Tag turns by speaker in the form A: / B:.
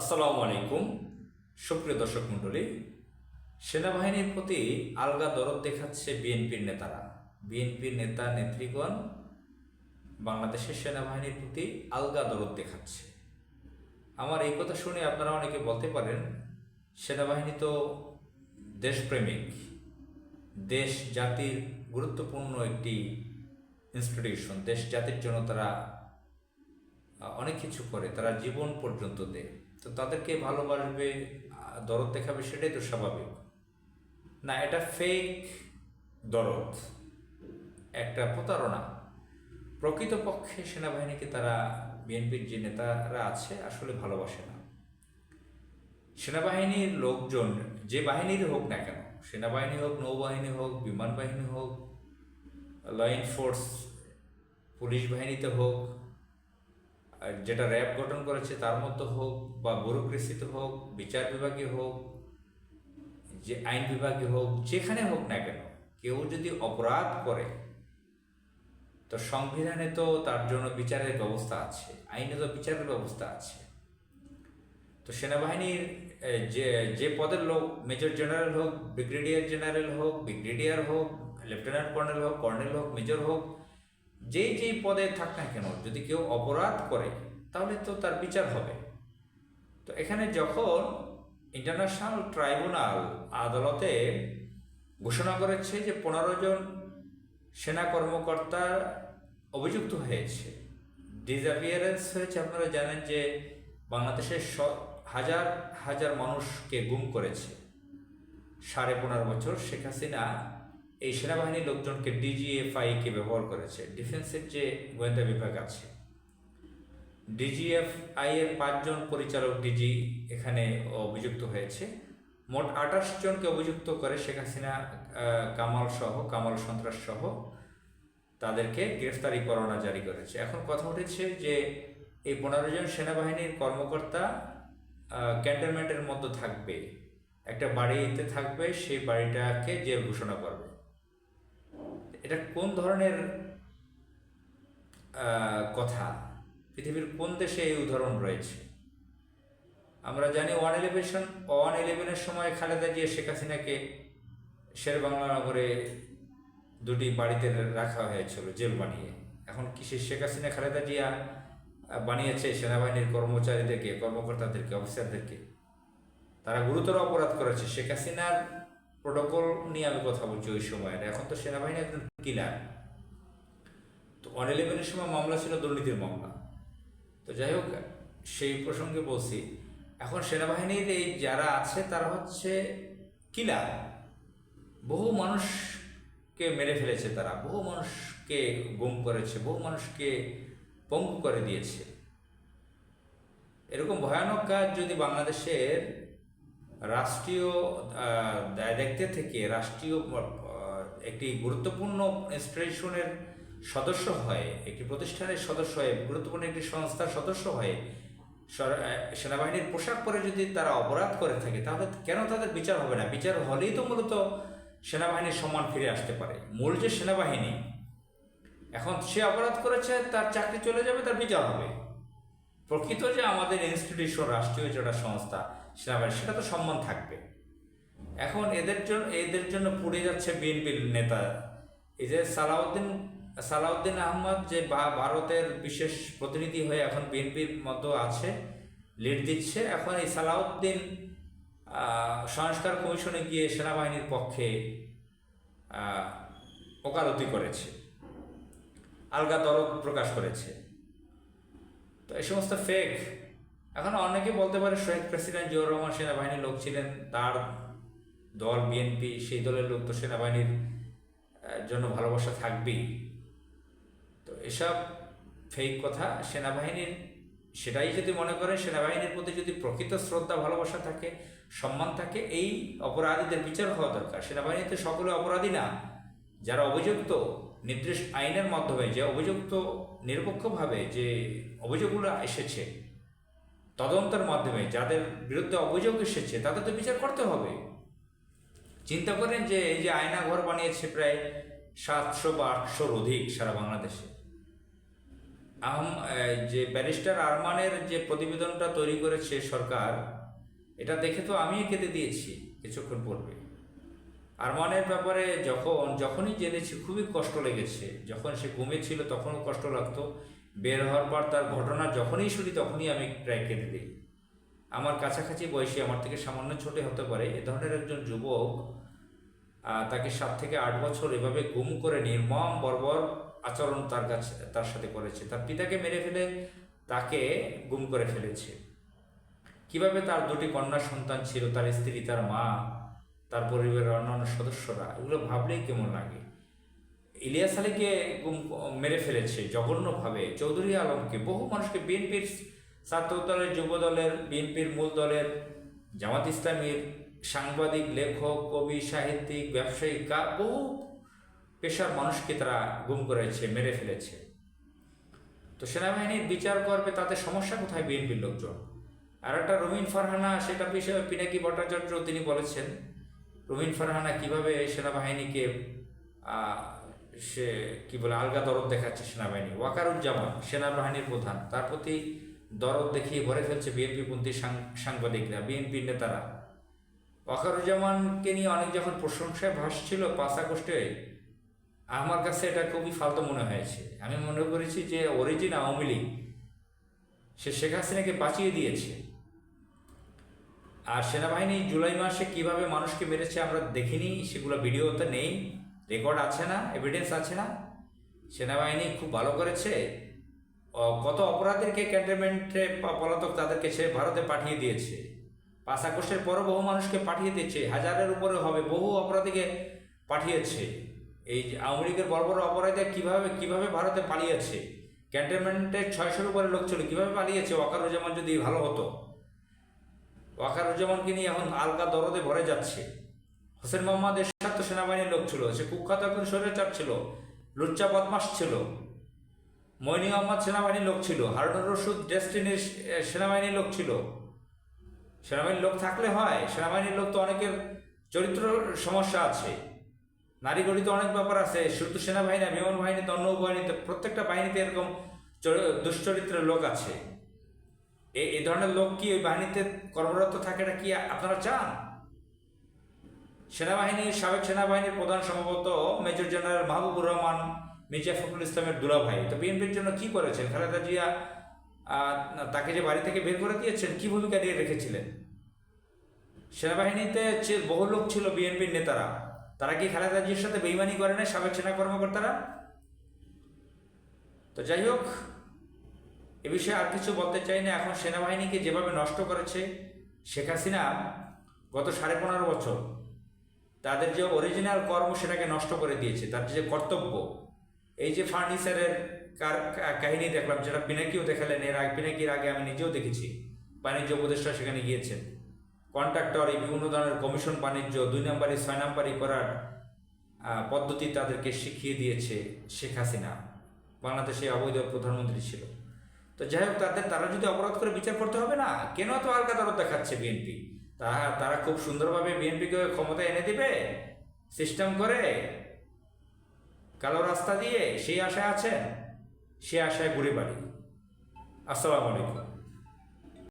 A: আসসালামু আলাইকুম সুপ্রিয় দর্শক মণ্ডলী, সেনাবাহিনীর প্রতি আলগা দরদ দেখাচ্ছে বিএনপির নেতারা। বিএনপির নেতা, নেত্রীগণ বাংলাদেশের সেনাবাহিনীর প্রতি আলগা দরদ দেখাচ্ছে। আমার এই কথা শুনে আপনারা অনেকে বলতে পারেন, সেনাবাহিনী তো দেশপ্রেমিক, দেশ জাতির গুরুত্বপূর্ণ একটি ইনস্টিটিউশন দেশ জাতির জন্য তারা অনেক কিছু করে, তারা জীবন পর্যন্ত দেয়। তো তাদেরকে ভালোবাসবে দরদ দেখাবে সেটাই তো স্বাভাবিক। না, এটা ফেক দরদ, একটা প্রতারণা। প্রকৃতপক্ষে সেনাবাহিনীকে তারা, বিএনপির যে নেতারা আছে, আসলে ভালোবাসে না। সেনাবাহিনীর লোকজন, যে বাহিনীর হোক না কেন, সেনাবাহিনী হোক, নৌবাহিনী হোক, বিমান বাহিনী হোক ল এনফোর্স পুলিশ বাহিনীতে হোক যেটা র্যাব গঠন করেছে তার মধ্যে হোক বা ব্যুরোক্রেসিতে হোক, বিচার বিভাগে হোক, যে আইন বিভাগে হোক, যেখানে হোক না কেন, কেউ যদি অপরাধ করে, তো সংবিধানে তো তার জন্য বিচারের ব্যবস্থা আছে, আইনে তো বিচারের ব্যবস্থা আছে। তো সেনাবাহিনীর যে যে পদের লোক, মেজর জেনারেল হোক, ব্রিগেডিয়ার জেনারেল হোক, ব্রিগেডিয়ার হোক, লেফটেন্যান্ট কর্নেল হোক কর্নেল হোক, মেজর হোক যেই যেই পদে থাক না কেন, যদি কেউ অপরাধ করে, তাহলে তো তার বিচার হবে। তো এখানে যখন ইন্টারন্যাশনাল ট্রাইব্যুনাল আদালতে ঘোষণা করেছে যে পনেরো জন সেনা কর্মকর্তা অভিযুক্ত হয়েছে ডিসঅ্যাপিয়ারেন্স হয়েছে, আপনারা জানেন যে বাংলাদেশের হাজার হাজার মানুষকে গুম করেছে। সাড়ে পনেরো বছর শেখ হাসিনা এই সেনাবাহিনীর লোকজনকে ডিজিএফআইকে ব্যবহার করেছে। ডিফেন্সের যে গোয়েন্দা বিভাগ আছে। ডিজিএফআই এর পাঁচজন পরিচালক ডিজি এখানে অভিযুক্ত হয়েছে। মোট আঠাশ জনকে অভিযুক্ত করে শেখ হাসিনা কামাল সহ, কামাল সন্ত্রাস সহ তাদেরকে গ্রেফতারি পরোয়ানা জারি করেছে। এখন কথা উঠেছে যে এই পনেরো জন সেনাবাহিনীর কর্মকর্তা ক্যান্টনমেন্টের মধ্যে থাকবে। একটা বাড়িতে থাকবে, সেই বাড়িটাকে জেল ঘোষণা করবে। এটা কোন ধরনের কথা? পৃথিবীর কোন দেশে এই উদাহরণ রয়েছে? আমরা জানি ওয়ান ইলেভেন ওয়ান ইলেভেনের সময় খালেদা জিয়া, শেখ হাসিনাকে শের বাংলা নগরে দুটি বাড়িতে রাখা হয়েছিল, জেল বানিয়ে। এখন কি সে শেখ হাসিনা, খালেদা জিয়া বানিয়েছে সেনাবাহিনীর কর্মচারীদেরকে, কর্মকর্তাদেরকে, অফিসারদেরকে? তারা গুরুতর অপরাধ করেছে। শেখ হাসিনার প্রোটোকল নিয়ে আমি কথা বলছি ওই সময়ের এখন তো সেনাবাহিনী একজন কিলার তো ওয়ান ইলেভেনের সময় মামলা ছিল দুর্নীতির মামলা। তো যাই হোক, সেই প্রসঙ্গে বলছি, এখন সেনাবাহিনীর এই যারা আছে, তারা হচ্ছে কিলার বহু মানুষকে মেরে ফেলেছে তারা, বহু মানুষকে গুম করেছে, বহু মানুষকে পঙ্গু করে দিয়েছে। এরকম ভয়ানক কাজ যদি বাংলাদেশের রাষ্ট্রীয় আহ, দায়িত্বে থেকে রাষ্ট্রীয় একটি গুরুত্বপূর্ণ ইনস্টিটিউশনের সদস্য হয় একটি প্রতিষ্ঠানের সদস্য হয় গুরুত্বপূর্ণ একটি সংস্থার সদস্য হয় সেনাবাহিনীর পোশাক পরে যদি তারা অপরাধ করে থাকে তাহলে কেন তাদের বিচার হবে না? বিচার হলেই তো মূলত সেনাবাহিনীর সম্মান ফিরে আসতে পারে। মূল যে সেনাবাহিনী এখন সে অপরাধ করেছে তার চাকরি চলে যাবে তার বিচার হবে। প্রকৃত যে আমাদের ইনস্টিটিউশন রাষ্ট্রীয় যেটা সংস্থা, সেনাবাহিনী, সেটা তো সম্মান থাকবে। এখন এদের জন্য এদের জন্য পুড়ে যাচ্ছে বিএনপির নেতা। এই যে সালাউদ্দিন সালাউদ্দিন আহমদ যে ভারতের বিশেষ প্রতিনিধি হয়ে এখন বিএনপির মতো আছে লিড দিচ্ছে, এখন এই সালাউদ্দিন সংস্কার কমিশনে গিয়ে সেনাবাহিনীর পক্ষে ওকালতি করেছে। আলগা দরদ প্রকাশ করেছে। তো এই সমস্ত ফেক এখন অনেকে বলতে পারে শহীদ প্রেসিডেন্ট জিয়াউর রহমান সেনাবাহিনীর লোক ছিলেন, তার দল বিএনপি, সেই দলের লোক তো সেনাবাহিনীর জন্য ভালোবাসা থাকবেই। তো এসব ফেক কথা সেনাবাহিনীর, সেটাই যদি মনে করেন, সেনাবাহিনীর প্রতি যদি প্রকৃত শ্রদ্ধা, ভালোবাসা থাকে, সম্মান থাকে, এই অপরাধীদের বিচার হওয়া দরকার। সেনাবাহিনীতে সকলে অপরাধী না। যারা অভিযুক্ত নির্দিষ্ট আইনের মাধ্যমে, যে অভিযুক্ত নিরপেক্ষভাবে যে অভিযোগগুলো এসেছে, তদন্তের মাধ্যমে যাদের বিরুদ্ধে অভিযোগ এসেছে, তাদের তো বিচার করতে হবে। চিন্তা করেন যে এই যে আয়না ঘর বানিয়েছে প্রায় সাতশো বা আটশোর অধিক সারা বাংলাদেশে। আহম যে ব্যারিস্টার আরমানের যে প্রতিবেদনটা তৈরি করেছে সরকার, এটা দেখে তো আমি কেঁদে দিয়েছি কিছুক্ষণ পূর্বে। আরমানের ব্যাপারে যখন, যখনই জেনেছি, খুবই কষ্ট লেগেছে। যখন সে ঘুমিয়েছিল তখনও কষ্ট লাগতো। বের হওয়ার পর তার ঘটনা যখনই শুনি, তখনই আমি প্রায় কেঁদে দিই। আমার কাছাকাছি বয়সী, আমার থেকে সামান্য ছোটে হতে পারে, এ ধরনের একজন যুবক তাকে সাত থেকে আট বছর এভাবে গুম করে নির্মম বর্বর আচরণ তার কাছে, তার সাথে করেছে। তার পিতাকে মেরে ফেলে, তাকে গুম করে ফেলেছে। কীভাবে তার দুটি কন্যা সন্তান ছিল, তার স্ত্রী, তার মা তার পরিবারের অন্যান্য সদস্যরা, এগুলো ভাবলেই কেমন লাগে। ইলিয়াস আলীকে মেরে ফেলেছে জঘন্যভাবে। চৌধুরী আলমকে, বহু মানুষকে, বিএনপির ছাত্র দলের যুব দলের বিএনপির মূল দলের, জামাত ইসলামীর সাংবাদিক, লেখক, কবি, সাহিত্যিক, ব্যবসায়ী বহু পেশার মানুষকে তারা গুম করেছে, মেরে ফেলেছে। তো সেনাবাহিনীর বিচার করবে, তাতে সমস্যা কোথায় বিএনপির লোকজন? আর একটা রবিন ফারহানা, সেটা বিষয়ে পিনাকি ভট্টাচার্য তিনি বলেছেন রবিন ফারহানা কীভাবে সেনাবাহিনীকে সে কি বলে, আলগা দরদ দেখাচ্ছে সেনাবাহিনী? ওয়াকারুজ্জামান, সেনাবাহিনীর প্রধান, তার প্রতি দরদ দেখিয়ে ভরে ফেলছে বিএনপি পন্থী সাংবাদিকরা, বিএনপির নেতারা। ওয়াকারুজ্জামানকে নিয়ে অনেক যখন প্রশংসায় ভাসছিল পাঁচ আগস্টে, আমার কাছে এটা খুবই ফালতু মনে হয়েছে। আমি মনে করেছি যে অরিজিন আওয়ামী লীগ, সে শেখ হাসিনাকে বাঁচিয়ে দিয়েছে। আর সেনাবাহিনী জুলাই মাসে কীভাবে মানুষকে মেরেছে আমরা দেখিনি, সেগুলো ভিডিওতে নেই, রেকর্ড আছে না এভিডেন্স আছে না। সেনাবাহিনী খুব ভালো করেছে। কত অপরাধীকে ক্যান্টনমেন্টে পলাতক তাদেরকে সে ভারতে পাঠিয়ে দিয়েছে। পাঁচ আগস্টের পরও বহু মানুষকে পাঠিয়ে দিয়েছে, হাজারের উপরে হবে, বহু অপরাধীকে পাঠিয়েছে। এই যে আওয়ামী লীগের বড় বড় অপরাধীরা কীভাবে কীভাবে ভারতে পালিয়েছে? ক্যান্টনমেন্টে ছয়শোর উপরে লোক ছিল কীভাবে পালিয়েছে? ওয়াকারুজ্জামান যদি ভালো হতো। ওয়াকারুজ্জামানকে নিয়ে এখন আলগা দরদে ভরে যাচ্ছে। হোসেন মোহাম্মদ এরশাদ তো সেনাবাহিনীর লোক ছিল, সে কুখ্যাত একজন স্বৈরাচার ছিল, লুচ্চা বদমাস ছিল। মইনি আহমদ সেনাবাহিনীর লোক ছিল, হারুনুর রশিদ ডেস্টিনির সেনাবাহিনীর লোক ছিল। সেনাবাহিনীর লোক থাকলে হয়, সেনাবাহিনীর লোক তো অনেকের চরিত্র সমস্যা আছে। নারী গঠিত অনেক ব্যাপার আছে, শুধু সেনাবাহিনী বিমান বাহিনীতে অন্য বাহিনীতে প্রত্যেকটা বাহিনীতে এরকম চরি- দুশ্চরিত্রের লোক আছে। এই ধরনের লোক কি ওই বাহিনীতে কর্মরত থাকে এটা কি আপনারা চান? সেনাবাহিনীর সাবেক সেনাবাহিনীর প্রধান সম্ভবত মেজর জেনারেল মাহবুবুর রহমান, মির্জা ফখরুল ইসলামের দুলাভাই। তো বিএনপির জন্য কি করেছেন? খালেদা জিয়া তাকে যে বাড়ি থেকে বের করে দিয়েছেন, কি ভূমিকা দিয়ে রেখেছিলেন? সেনাবাহিনীতে বহু লোক ছিল বিএনপির নেতারা। তারা কি খালেদা জিয়ার সাথে বেইমানি করে না সাবেক সেনা কর্মকর্তারা? তো যাই হোক এ বিষয়ে আর কিছু বলতে চাই না। এখন সেনাবাহিনীকে যেভাবে নষ্ট করেছে, শেখ হাসিনা গত সাড়ে পনেরো বছর তাদের যে অরিজিনাল কর্ম সেটাকে নষ্ট করে দিয়েছে, তার যে কর্তব্য, এই যে ফার্নিচারের কার- কাহিনী দেখলাম, যেটা পিনাকিও দেখালেন, এর আগে, পিনাকির আগে আমি নিজেও দেখেছি, বাণিজ্য উপদেষ্টা সেখানে গিয়েছেন। কন্ট্রাক্টর এই বিভিন্ন ধরনের কমিশন বাণিজ্য, দুই নাম্বারই ছয় নাম্বারই করার পদ্ধতি তাদেরকে শিখিয়ে দিয়েছে শেখ হাসিনা। বাংলাদেশে অবৈধ প্রধানমন্ত্রী ছিল। তো যাই হোক, তাদের, তারা যদি অপরাধ করে বিচার করতে হবে না, কেন তো আর দরদ দেখাচ্ছে বিএনপি তারা তারা খুব সুন্দরভাবে বিএনপিকে ক্ষমতা এনে দিবে সিস্টেম করে, কালো রাস্তা দিয়ে, সেই আশায় আছেন, সে আশায় ঘুরে বাড়ি। আসসালামু আলাইকুম।